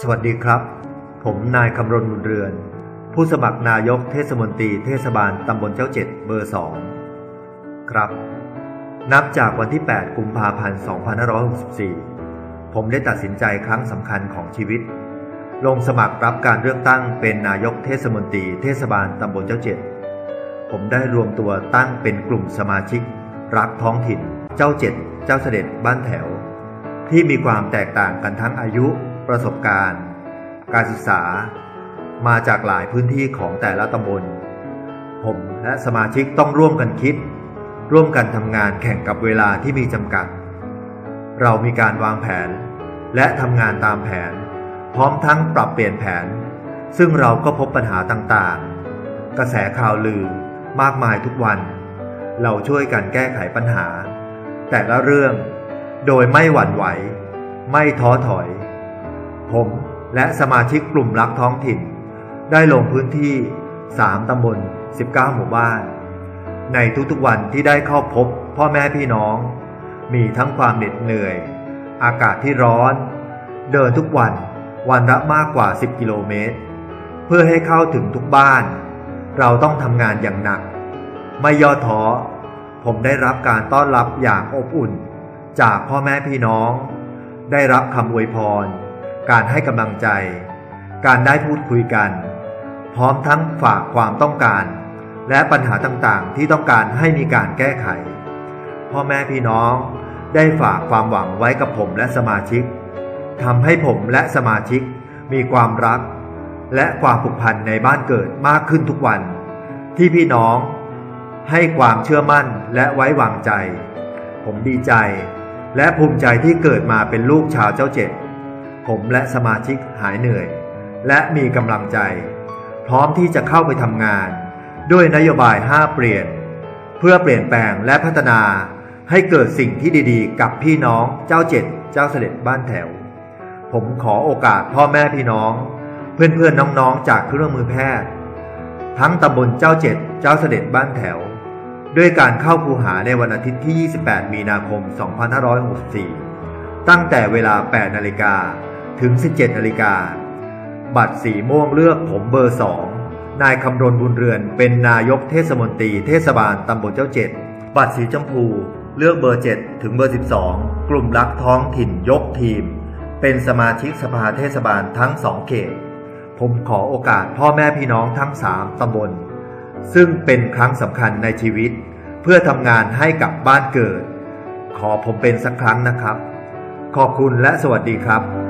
สวัสดีครับ ผมนายคำรณบุญเรือน ผู้สมัครนายกเทศมนตรีเทศบาลตำบลเจ้าเจ็ดเบอร์สองครับ นับจากวันที่ 8 กุมภาพันธ์ 2564 ผมได้ตัดสินใจครั้งสำคัญของชีวิต ลงสมัครรับการเลือกตั้งเป็นนายกเทศมนตรีเทศบาลตำบลเจ้าเจ็ด ผมได้รวมตัวตั้งเป็นกลุ่มสมาชิก รักท้องถิ่น เจ้าเจ็ด เจ้าเสด็จบ้านแถว ที่มีความแตกต่างกันทั้งอายุ ประสบการณ์ การศึกษา มาจากหลายพื้นที่ของแต่ละตำบล ผมและสมาชิกต้องร่วมกันคิด ร่วมกันทำงานแข่งกับเวลาที่มีจำกัด เรามีการวางแผน และทำงานตามแผน พร้อมทั้งปรับเปลี่ยนแผน ซึ่งเราก็พบปัญหาต่างๆ กระแสข่าวลือมากมายทุกวัน เราช่วยกันแก้ไขปัญหา แต่ละเรื่องโดยไม่หวั่นไหว ไม่ท้อถอย ผมและสมาชิกกลุ่มรักท้องถิ่น ได้ลงพื้นที่ 3 ตำบล 19 หมู่บ้าน ในทุกๆวันที่ได้เข้าพบพ่อแม่พี่น้อง มีทั้งความเหน็ดเหนื่อย อากาศที่ร้อน เดินทุกวันวันละมากกว่า 10 กิโลเมตร เพื่อให้เข้าถึงทุกบ้าน เราต้องทำงานอย่างหนัก ไม่ย่อท้อผมได้รับการต้อนรับอย่างอบอุ่น จากพ่อแม่พี่น้อง ได้รับคำอวยพร การให้กำลังใจ การได้พูดคุยกัน พร้อมทั้งฝากความต้องการ และปัญหาต่างๆ ที่ต้องการให้มีการแก้ไข พ่อแม่พี่น้องได้ฝากความหวังไว้กับผมและสมาชิกทำให้ผมและสมาชิกมีความรัก และความผูกพันในบ้านเกิดมากขึ้นทุกวัน ที่พี่น้องให้ความเชื่อมั่นและไว้วางใจ ผมดีใจ และภูมิใจที่เกิดมาเป็นลูกชาวเจ้าเจ็ด ผมและสมาชิกหายเหนื่อย และมีกำลังใจ พร้อมที่จะเข้าไปทำงาน ด้วยนโยบาย 5 เปลี่ยน เพื่อเปลี่ยนแปลงและพัฒนาให้เกิดสิ่งที่ดีๆ กับพี่น้องเจ้าเจ็ดเจ้าเสด็จบ้านแถว ผมขอโอกาสพ่อแม่พี่น้อง เพื่อนๆน้องๆจากเครื่องมือแพทย์ ทั้งตำบลเจ้าเจ็ดเจ้าเสด็จบ้านแถว ด้วยการเข้าคูหาในวันอาทิตย์ที่ 28 มีนาคม 2564 ตั้งแต่เวลา 8 นาฬิกา ถึง 17นาฬิกา บัตรสีม่วงเลือกผมเบอร์2นายคำรณบุญเรือนเป็นนายกเทศมนตรีเทศบาลตำบลเจ้าเจ็ดบัตรสีชมพูเลือกเบอร์ 7 ถึงเบอร์ 12 กลุ่มรักท้องถิ่นยกทีม เป็นสมาชิกสภาเทศบาลทั้งสองเขต ผมขอโอกาสพ่อแม่พี่น้องทั้ง3ตำบล ซึ่งเป็นครั้งสำคัญในชีวิต เพื่อทำงานให้กับบ้านเกิด ขอผมเป็นสักครั้งนะครับ ขอบคุณและสวัสดีครับ